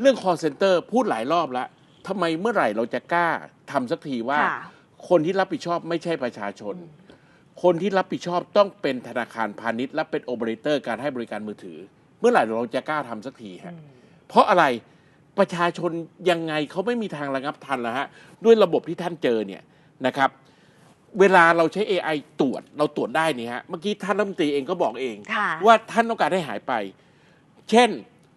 เรื่อง call center พูดหลายรอบแล้วทำไมเมื่อไหร่เราจะกล้าทำสักทีว่า ค่ะ คนที่รับผิดชอบไม่ใช่ประชาชน คนที่รับผิดชอบต้องเป็นธนาคารพาณิชย์ และเป็นโอเปอเรเตอร์การให้บริการมือถือ เมื่อไหร่เราจะกล้าทำสักทีฮะ เพราะอะไรประชาชนยังไงเขาไม่มีทางระงับทันแล้วฮะ ด้วยระบบที่ท่านเจอเนี่ยนะครับ เวลาเราใช้ AI ตรวจเราตรวจได้นี่ฮะ เมื่อกี้ท่านรัฐมนตรีเองก็บอกเอง ค่ะ ว่าท่านต้องการให้หายไป เช่น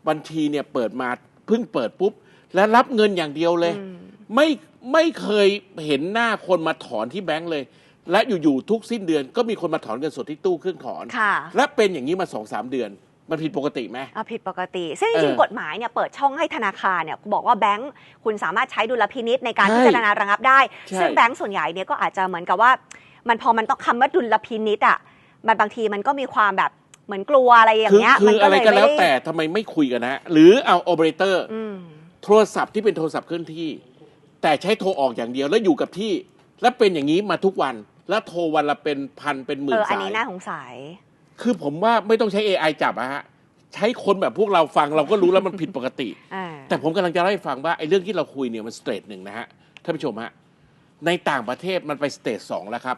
บัญชีเนี่ยเปิดมา เพิ่งเปิดปุ๊บ แล้วรับเงินอย่างเดียวเลยอืมไม่ไม่เคยเห็นหน้าคนมาถอนที่แบงก์เลย และอยู่ๆทุกสิ้นเดือนก็มีคนมาถอนเงินสดที่ตู้เครื่องถอน ค่ะ และเป็นอย่างนี้มาสองสามเดือน มันผิดปกติไหม อะผิดปกติ ซึ่งจเอริงอๆกฎหมายเนี่ยเปิดช่องให้ธนาคารเนี่ยบอกว่าแบงค์คุณสามารถใช้ดุลพินิษในการใช่พิจารณาระงับได้ ใช่ซึ่งแบงค์ส่วนใหญ่เนี่ยก็อาจจะเหมือนกับว่า มันพอมันต้องคำว่าดุลพินิษอะมันบางทีมันก็มีความแบบ เหมือนกลัวอะไรอย่างคือเงี้ยคืมัออะไรก็แล้วม่ด้แต่ทำไมไม่คุยกันนะหรือเอาโอเปอเรเตอร์ อืม โทรศัพท์ที่เป็นโทรศัพท์เคลื่อนที่ แต่ใช้โทรออกอย่างเดียวแล้วอยู่กับที่ และเป็นอย่างนี้มาทุกวัน แล้วโทรวันละเป็นพันเป็นหมื่เอนอ อันสานี้ย น่าสงสัย คือผมว่าไม่ต้องใช้ AI จับอะฮะ ใช้คนแบบพวกเราฟังเราก็รู้แล้วมันผิดปกติ อ่า แต่ผมกำลังจะเล่าให้ฟังว่าไอ้เรื่องที่เราคุยเนี่ยมันสเตจหนึ่งนะฮะท่านผู้ชมฮะในต่างประเทศมันไปสเตจสองแล้วครับ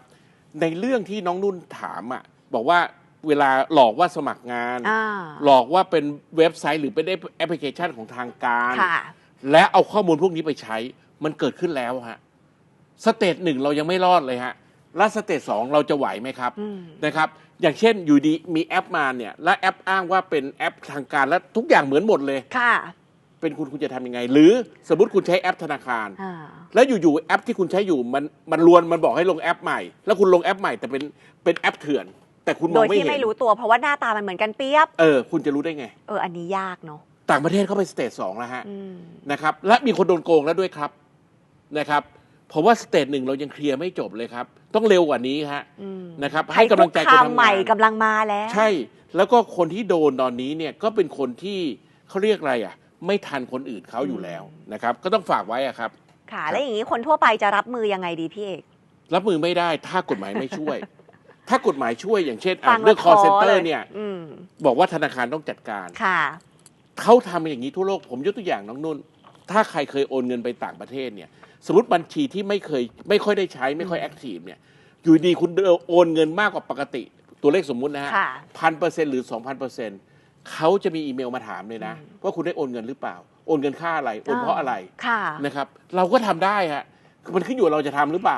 ในเรื่องที่น้องนุ่นถามอะบอกว่า เวลาหลอกว่าสมัครงาน อ่า หลอกว่าเป็นเว็บไซต์หรือเป็นแอปพลิเคชันของทางการ ค่ะ และเอาข้อมูลพวกนี้ไปใช้ มันเกิดขึ้นแล้วฮะ สเตจหนึ่งเรายังไม่รอดเลยฮะ แล้วสเตจสองเราจะไหวไหมครับ อืม นะครับ อย่างเช่นอยู่ดีมีแอปมาเนี่ย และแอปอ้างว่าเป็นแอปทางการและทุกอย่างเหมือนหมดเลย ค่ะเป็นคุณคุณจะทำยังไง หรือสมมติคุณใช้แอปธนาคาร อ่าแล้วอยู่ๆแอปที่คุณใช้อยู่มันมันลวนมันบอกให้ลงแอปใหม่ แล้วคุณลงแอปใหม่แต่เป็นเป็นแอปเถื่อน แต่คุณมโดองยไม่ที่เห็นไม่รู้ตัวเพราะว่าหน้าตามันเหมือนกันเปียบ เออ คุณจะรู้ได้ไง เออ อันนี้ยากเนาะต่างประเทศเขาไปสเตจสองแล้วฮะ อืม นะครับและมีคนโดนโกงแล้วด้วยครับนะครับผมว่าสเตจหนึ่งเรายังเคลียร์ไม่จบเลยครับ ต้องเร็วกว่านี้ฮะอืมนะครับให้กำลังใจภัยคนคุกคามทำใหม่งานกำลังมาแล้ว ใช่แล้วก็คนที่โดนตอนนี้เนี่ยก็เป็นคนที่เขาเรียกอะไรอะ ไม่ทันคนอื่นเขาอยู่แล้วนะครับ ก็ต้องฝากไว้อะครับ ค่ะ แล้วอย่างนี้คนทั่วไปจะรับมือยังไงดีพี่เอก รับมือไม่ได้ถ้ากฎหมายไม่ช่วย ถ้ากฎหมายช่วยอย่างเช่นอะฟังเรื่อง แล้ว call ท้อ center เลยเนี่ย อืมบอกว่าธนาคารต้องจัดการ ค่ะ เขาทำอย่างนี้ทั่วโลกผมยกตัวอย่างน้องนุ่น ถ้าใครเคยโอนเงินไปต่างประเทศเนี่ย สมมติบัญชีที่ไม่เคยไม่ค่อยได้ใช้ไม่ค่อยแอคทีฟเนี่ย อยู่ดีคุณโอนเงินมากกว่าปกติ ตัวเลขสมมุตินะฮะค่ะ พันเปอร์เซ็นต์หรือสองพันเปอร์เซ็นต์เขาจะมีอีเมลมาถามเลยนะ ว่าคุณได้โอนเงินหรือเปล่า โอนเงินค่าอะไร โอนเพราะอะไรค่ะ นะครับ เราก็ทำได้ฮะมันขึ้นอยู่กับเราจะทำหรือเปล่า